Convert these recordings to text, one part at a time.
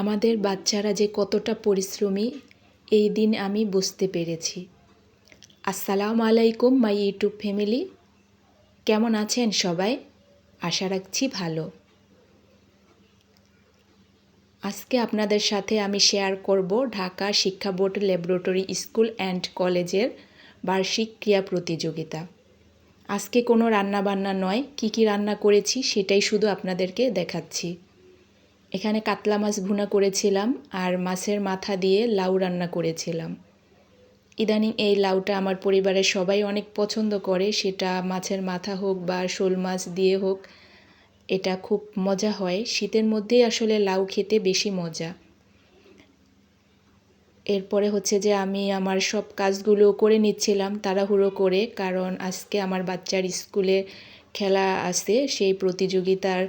আমাদের বাচ্চারা যে কতটা পরিশ্রমী, এই দিন আমি বুঝতে পেরেছি। আসসালামু আলাইকুম, মাই ইউটিউব ফ্যামিলি। কেমন আছেন সবাই? আশা রাখছি ভালো। আজকে আপনাদের সাথে আমি শেয়ার করব ঢাকা শিক্ষা বোর্ড ল্যাবরেটরি স্কুল অ্যান্ড কলেজের বার্ষিক ক্রিয়া প্রতিযোগিতা। আজকে কোনো রান্না বান্না নয়, কি কি রান্না করেছি সেটাই শুধু আপনাদেরকে দেখাচ্ছি। এখানে কাতলা মাছ ভুনা করেছিলাম আর মাছের মাথা দিয়ে লাউ রান্না করেছিলাম। ইদানিং এই লাউটা আমার পরিবারের সবাই অনেক পছন্দ করে, সেটা মাছের মাথা হোক বা শোল মাছ দিয়ে হোক, এটা খুব মজা হয়। শীতের মধ্যেই আসলে লাউ খেতে বেশি মজা। এরপরে হচ্ছে যে আমি আমার সব কাজগুলো করে নিচ্ছিলাম তাড়াহুড়ো করে, কারণ আজকে আমার বাচ্চার স্কুলে খেলা আছে, সেই প্রতিযোগিতার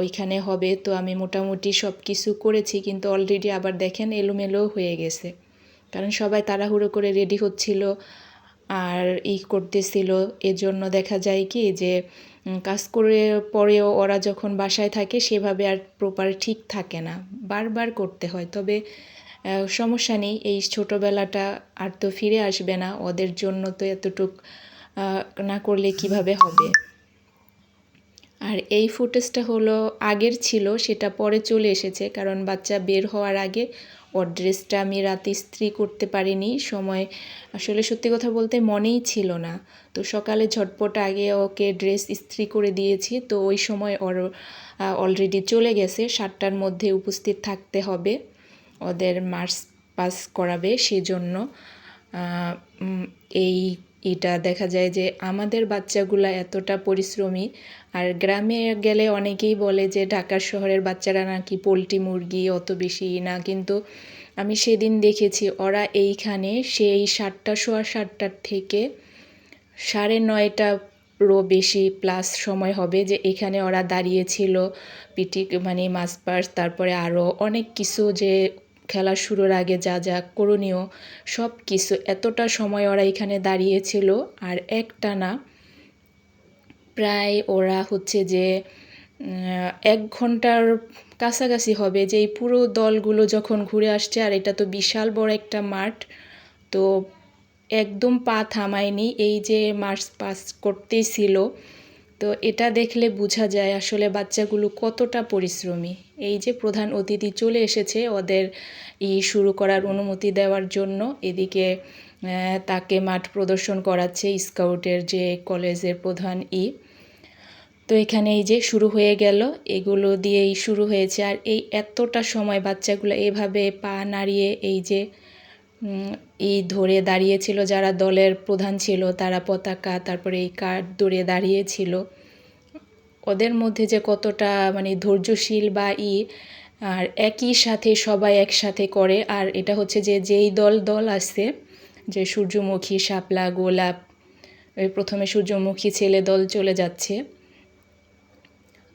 ওইখানে হবে, তো আমি মোটামুটি সব কিছু করেছি, কিন্তু অলরেডি আবার দেখেন এলোমেলো হয়ে গেছে। কারণ সবাই তাড়াহুড়ো করে রেডি হচ্ছিল আর ই করতেছিল। এজন্য দেখা যায় কি যে কাজ করে পরেও ওরা যখন বাসায় থাকে সেভাবে আর প্রপার ঠিক থাকে না। বারবার করতে হয়। তবে সমস্যা নেই, এই ছোটোবেলাটা আর তো ফিরে আসবে না। ওদের জন্য তো এতটুক না করলে কীভাবে হবে? আর এই ফুটেজটা হলো আগের ছিল, সেটা পরে চলে এসেছে, কারণ বাচ্চা বের হওয়ার আগে ওর ড্রেসটা আমি রাতে ইস্ত্রি করতে পারিনি, সময় আসলে সত্যি কথা বলতে মনেই ছিল না। তো সকালে ঝটপট আগে ওকে ড্রেস ইস্ত্রি করে দিয়েছি, তো ওই সময় ওর অলরেডি চলে গেছে, সাতটার মধ্যে উপস্থিত থাকতে হবে, ওদের মার্চ পাস করাবে, সেজন্য এই এটা দেখা যায় যে আমাদের বাচ্চাগুলা এতটা পরিশ্রমী, আর গ্রামে গেলে অনেকেই বলে যে ঢাকার শহরের বাচ্চারা নাকি পোলট্রি মুরগি অত বেশি না। কিন্তু আমি সেদিন দেখেছি ওরা এইখানে সেই সাতটা সোয়া সাতটার থেকে সাড়ে নয়টা রো বেশি প্লাস সময় হবে যে এখানে ওরা দাঁড়িয়েছিল পিটি মানে মাছ তারপরে আরও অনেক কিছু যে খেলা শুরুর আগে যা যা করণীয় সব কিছু এতটা সময় ওরা এখানে দাঁড়িয়েছিল। আর একটানা প্রায় ওরা হচ্ছে যে এক ঘণ্টার কাছাকাছি হবে যে এই পুরো দলগুলো যখন ঘুরে আসছে, আর এটা তো বিশাল বড় একটা মাঠ, তো একদম পা থামায়নি। এই যে মার্চ পাস করতেই ছিল, তো এটা দেখলে বোঝা যায় আসলে বাচ্চাগুলো কতটা পরিশ্রমী। এই যে প্রধান অতিথি চলে এসেছে, ওদের ই শুরু করার অনুমতি দেওয়ার জন্য এদিকে তাকে মাঠ প্রদর্শন করাচ্ছে স্কাউটের যে কলেজের প্রধান ই। তো এখানে এই যে শুরু হয়ে গেল, এগুলো দিয়েই শুরু হয়েছে। আর এই এতটা সময় বাচ্চাগুলো এভাবে পা নাড়িয়ে এই যে ই ধরে দাঁড়িয়েছিল, যারা দলের প্রধান ছিল, তারা পতাকা, তারপরে এই কার্ড ধরে দাঁড়িয়েছিল। ওদের মধ্যে যে কতটা মানে ধৈর্যশীল বা ই, আর একই সাথে সবাই একসাথে করে, আর এটা হচ্ছে যে যেই দল দল আছে যে সূর্যমুখী, শাপলা, গোলাপ ওই প্রথমে সূর্যমুখী ছেলে দল চলে যাচ্ছে।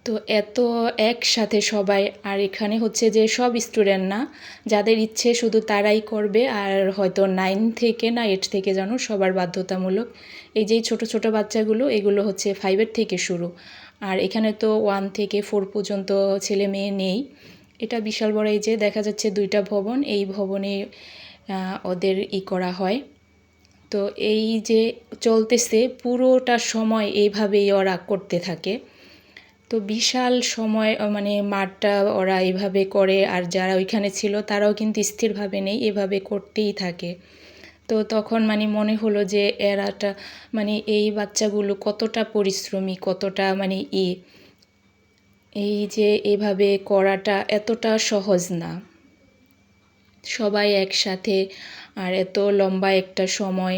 তো এত একসাথে সবাই, আর এখানে হচ্ছে যে সব স্টুডেন্ট না, যাদের ইচ্ছে শুধু তারাই করবে, আর হয়তো নাইন থেকে না এইট থেকে জানো সবার বাধ্যতামূলক। এই যে ছোট ছোট বাচ্চাগুলো, এগুলো হচ্ছে ফাইভের থেকে শুরু। আর এখানে তো ওয়ান থেকে ফোর পর্যন্ত ছেলে মেয়ে নেই। এটা বিশাল বড় এই যে দেখা যাচ্ছে দুইটা ভবন, এই ভবনে ওদের ই করা হয়। তো এই যে চলতেছে পুরোটা সময় এইভাবেই ওরা করতে থাকে। তো বিশাল সময় মানে মাঠটা ওরা এভাবে করে, আর যারা ওইখানে ছিল তারাও কিন্তু স্থিরভাবে নেই, এভাবে করতেই থাকে। তো তখন মানে মনে হলো যে এরাটা মানে এই বাচ্চাগুলো কতটা পরিশ্রমী, কতটা মানে ই এই যে এভাবে করাটা এতটা সহজ না। সবাই একসাথে আর এত লম্বা একটা সময়।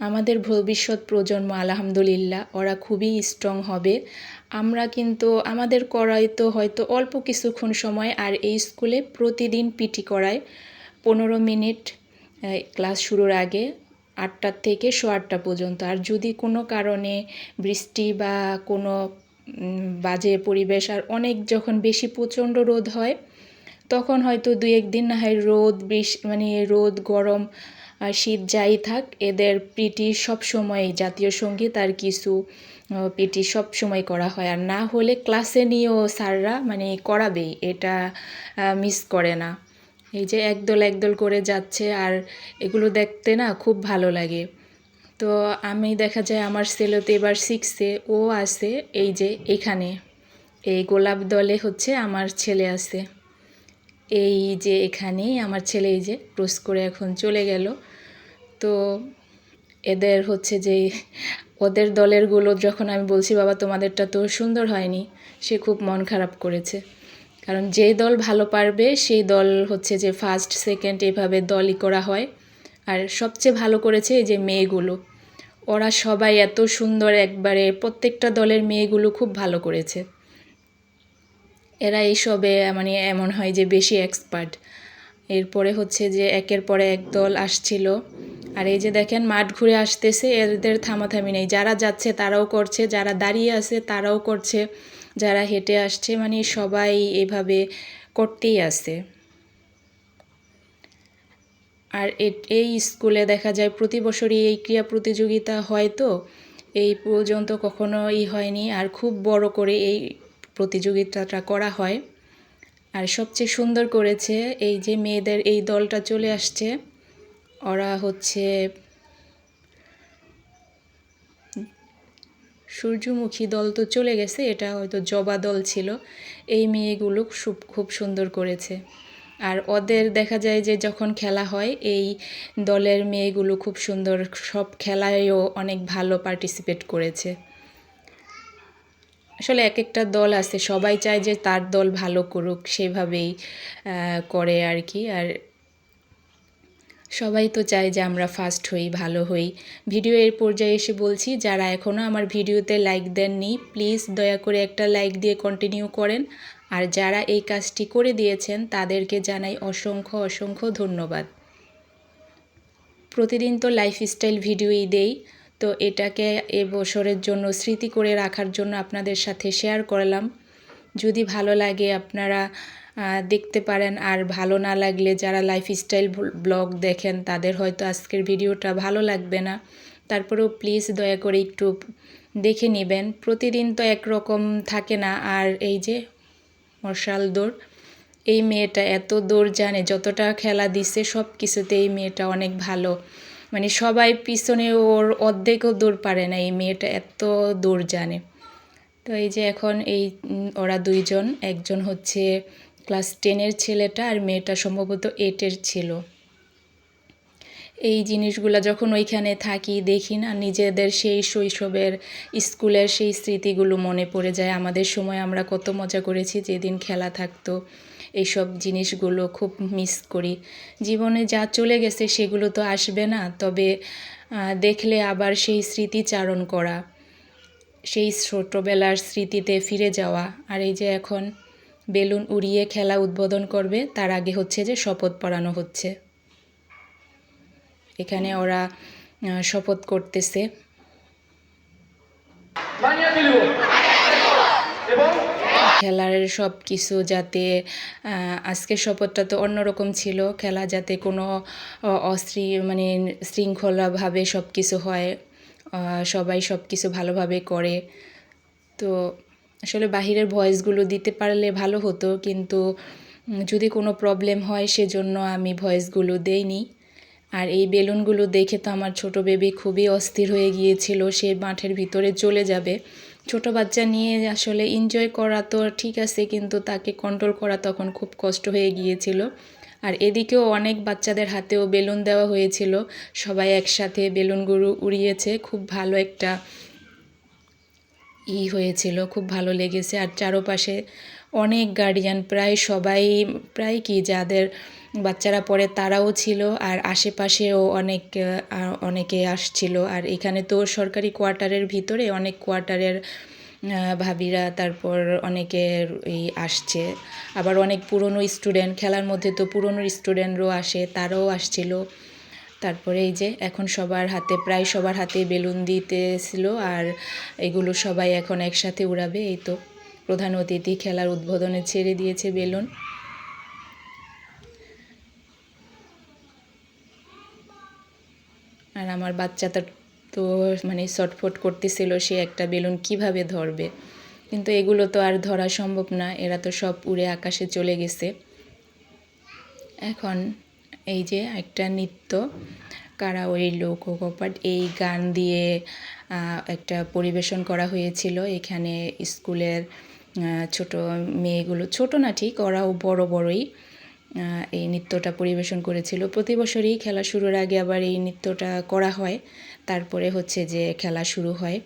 আমাদের ভবিষ্যৎ প্রজন্ম, আলহামদুলিল্লাহ, ওরা খুবই স্ট্রং হবে। আমরা কিন্তু, আমাদের করাই তো হয়তো অল্প কিছুক্ষণ সময় আর এই স্কুলে প্রতিদিন পিটি করায় পনেরো মিনিট। ক্লাস শুরুর আগে আটটার থেকে শো আটটা পর্যন্ত। আর যদি কোনো কারণে বৃষ্টি বা কোনো বাজে পরিবেশ আর অনেক যখন বেশি প্রচণ্ড রোদ হয়, তখন হয়তো দু একদিন না হয় রোদ বৃষ্টি মানে রোদ, গরম শীত যাই থাক, এদের পিটি সময় জাতীয় সংগীত আর কিছু পিটি সময় করা হয়। আর না হলে ক্লাসে নিয়েও স্যাররা মানে করাবেই, এটা মিস করে না। এই যে একদল একদল করে যাচ্ছে আর এগুলো দেখতে না খুব ভালো লাগে। তো আমি দেখা যায় আমার ছেলে এবার শিখছে ও আছে এই যে এখানে। এই গোলাপ দলে হচ্ছে আমার ছেলে আছে। এই যে এখানেই আমার ছেলে এই যে ক্রস করে এখন চলে গেল। তো এদের হচ্ছে যে ওদের দলেরগুলো যখন আমি বলছি, বাবা, তোমাদেরটা তো সুন্দর হয়নি। সে খুব মন খারাপ করেছে। কারণ যে দল ভালো পারবে, সেই দল হচ্ছে যে ফার্স্ট সেকেন্ড এভাবে দলই করা হয়। আর সবচেয়ে ভালো করেছে এই যে মেয়েগুলো। ওরা সবাই এত সুন্দর একবারে, প্রত্যেকটা দলের মেয়েগুলো খুব ভালো করেছে। এরা এইসবে মানে এমন হয় যে বেশি এক্সপার্ট এরপরে হচ্ছে যে একের পরে এক দল আসছিল। আর এই যে দেখেন, মাঠ ঘুরে আসতেছে, এদের থামাথামি নেই। যারা যাচ্ছে তারাও করছে, যারা দাঁড়িয়ে আছে তারাও করছে। যারা হেঁটে আসছে মানে সবাই এভাবে করতেই আছে আর এই স্কুলে দেখা যায় প্রতি বছরই এই ক্রীড়া প্রতিযোগিতা হয় তো, এই পর্যন্ত কখনো ই হয়নি। আর খুব বড় করে এই প্রতিযোগিতাটা করা হয়। আর সবচেয়ে সুন্দর করেছে এই যে মেয়েদের, এই দলটা চলে আসছে। ওরা হচ্ছে সূর্যমুখী দল তো চলে গেছে, এটা হয়তো জবা দল ছিল। এই মেয়েগুলো খুব সুন্দর করেছে। আর ওদের দেখা যায় যে যখন খেলা হয়, এই দলের মেয়েগুলো খুব সুন্দর, সব খেলায়ও অনেক ভালো পার্টিসিপেট করেছে। আসলে এক একটা দল আছে, সবাই চায় যে তার দল ভালো করুক, সেভাবেই করে আর কি। আর সবাই তো চায় যে আমরা ফার্স্ট হই, ভালো হই। ভিডিও এর পর্যায়ে এসে বলছি, যারা এখনও আমার ভিডিওতে লাইক দেননি প্লিজ দয়া করে একটা লাইক দিয়ে কন্টিনিউ করেন। আর যারা এই কাজটি করে দিয়েছেন, তাদেরকে জানাই অসংখ্য অসংখ্য ধন্যবাদ। প্রতিদিন তো লাইফস্টাইল ভিডিওই দেই, তো এটাকে এবছরের জন্য স্মৃতি করে রাখার জন্য আপনাদের সাথে শেয়ার করলাম। যদি ভালো লাগে আপনারা দেখতে পারেন। আর ভালো না লাগলে যারা লাইফস্টাইল ব্লগ দেখেন, তাদের হয়তো আজকের ভিডিওটা ভালো লাগবে না। তারপরেও প্লিজ দয়া করে একটু দেখে নেবেন। প্রতিদিন তো একরকম থাকে না। আর এই যে মশাল দৌড়, এই মেয়েটা এত দৌড় জানে, যতটা খেলা দিচ্ছে সব কিছুতে এই মেয়েটা অনেক ভালো। মানে সবাই পিছনে ওর অর্ধেকও দৌড় পারে না, এই মেয়েটা এত দৌড় জানে। তো এই যে এখন এই ওরা দুইজন, একজন হচ্ছে ক্লাস টেনের ছেলেটা আর মেয়েটা সম্ভবত এইটের ছিল। এই জিনিসগুলো যখন ওইখানে থাকি, দেখি না, নিজেদের সেই শৈশবের স্কুলের সেই স্মৃতিগুলো মনে পড়ে যায়। আমাদের সময় আমরা কত মজা করেছি যেদিন খেলা থাকতো। এইসব জিনিসগুলো খুব মিস করি। জীবনে যা চলে গেছে সেগুলো তো আসবে না, তবে দেখলে আবার সেই স্মৃতিচারণ করা, সেই ছোটোবেলার স্মৃতিতে ফিরে যাওয়া। আর এই যে এখন বেলুন উড়িয়ে খেলা উদ্বোধন করবে তার আগে হচ্ছে যে শপথ পড়ানো হচ্ছে। এখানে ওরা শপথ করতেছে। খেলার সব কিছু যাতে আজকের শপথটা তো অন্যরকম ছিল খেলা যাতে কোনো অশ্রী মানে শৃঙ্খলাভাবে সব কিছু হয় সবাই সব কিছু ভালোভাবে করে। তো আসলে বাহিরের ভয়েসগুলো দিতে পারলে ভালো হতো, কিন্তু যদি কোনো প্রবলেম হয় সেজন্য আমি ভয়েসগুলো দেইনি। আর এই বেলুনগুলো দেখে তো আমার ছোট বেবি খুবই অস্থির হয়ে গিয়েছিল, সে মাঠের ভিতরে চলে যাবে। ছোট বাচ্চা নিয়ে আসলে এনজয় করা তো ঠিক আছে, কিন্তু তাকে কন্ট্রোল করা তখন খুব কষ্ট হয়ে গিয়েছিল। আর এদিকেও অনেক বাচ্চাদের হাতেও বেলুন দেওয়া হয়েছিল, সবাই একসাথে বেলুনগুলো উড়িয়েছে, খুব ভালো একটা ই হয়েছিল, খুব ভালো লেগেছে। আর চারপাশে অনেক গার্ডিয়ান প্রায় সবাই, প্রায় কি যাদের বাচ্চারা পড়ে তারাও ছিল, আর আশেপাশেও অনেক অনেকে আসছিল। আর এখানে তো সরকারি কোয়ার্টারের ভিতরে অনেক কোয়ার্টারের ভাবিরা, তারপর অনেকের এই আসছে। আবার অনেক পুরনো স্টুডেন্ট খেলার মধ্যে তো পুরনো স্টুডেন্টরাও আসে, তারাও আসছিল। তারপরে এই যে এখন সবার হাতে, প্রায় সবার হাতে বেলুন দিতেছিল আর এগুলো সবাই এখন একসাথে উড়াবে, এই তো প্রধান অতিথি খেলার উদ্বোধনে ছেড়ে দিয়েছে বেলুন। আর আমার বাচ্চাটা তো মানে ছটফট করতেছিল, সে একটা বেলুন কীভাবে ধরবে? কিন্তু এগুলো তো আর ধরা সম্ভব না, এরা তো সব উড়ে আকাশে চলে গেছে। এখন এই যে একটা নৃত্য কারা ওই লোক কপাট এই গান দিয়ে একটা পরিবেশন করা হয়েছিল। এখানে স্কুলের ছোট মেয়েগুলো, ছোট না ঠিক, ওরাও বড় বড়ই এই নৃত্যটা পরিবেশন করেছিল। প্রতি বছরই খেলা শুরুর আগে আবার এই নৃত্যটা করা হয়। তারপরে হচ্ছে যে খেলা শুরু হয়।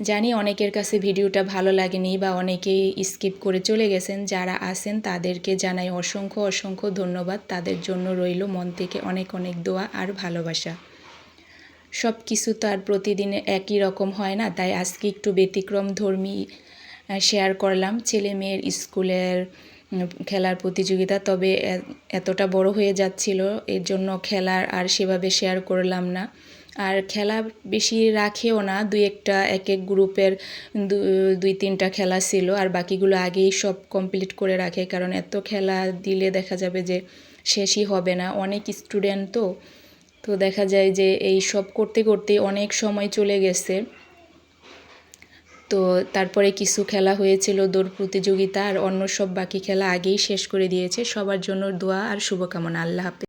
জানি অনেকের কাছে ভিডিওটা ভালো লাগেনি বা অনেকেই স্কিপ করে চলে গেছেন, যারা আছেন তাদেরকে জানাই অসংখ্য অসংখ্য ধন্যবাদ। তাদের জন্য রইল মন থেকে অনেক অনেক দোয়া আর ভালোবাসা। সব কিছু তো আর প্রতিদিনে একই রকম হয় না, তাই আজকে একটু ব্যতিক্রম ধর্মী শেয়ার করলাম। ছেলে মেয়ের স্কুলের খেলার প্রতিযোগিতা তবে এতটা বড় হয়ে যাচ্ছিল, এর জন্য খেলার আর সেভাবে শেয়ার করলাম না। আর খেলা বেশি রাখেও না, দুই একটা, এক এক গ্রুপের দুই তিনটা খেলা ছিল আর বাকিগুলো আগেই সব কমপ্লিট করে রাখে কারণ এত খেলা দিলে দেখা যাবে যে শেষই হবে না। অনেক স্টুডেন্ট তো তো দেখা যায় যে এই সব করতে করতে অনেক সময় চলে গেছে। তো তারপরে কিছু খেলা হয়েছিল দৌড় প্রতিযোগিতা আর অন্য সব বাকি খেলা আগেই শেষ করে দিয়েছে। সবার জন্য দোয়া আর শুভকামনা। আল্লাহ হাফেজ।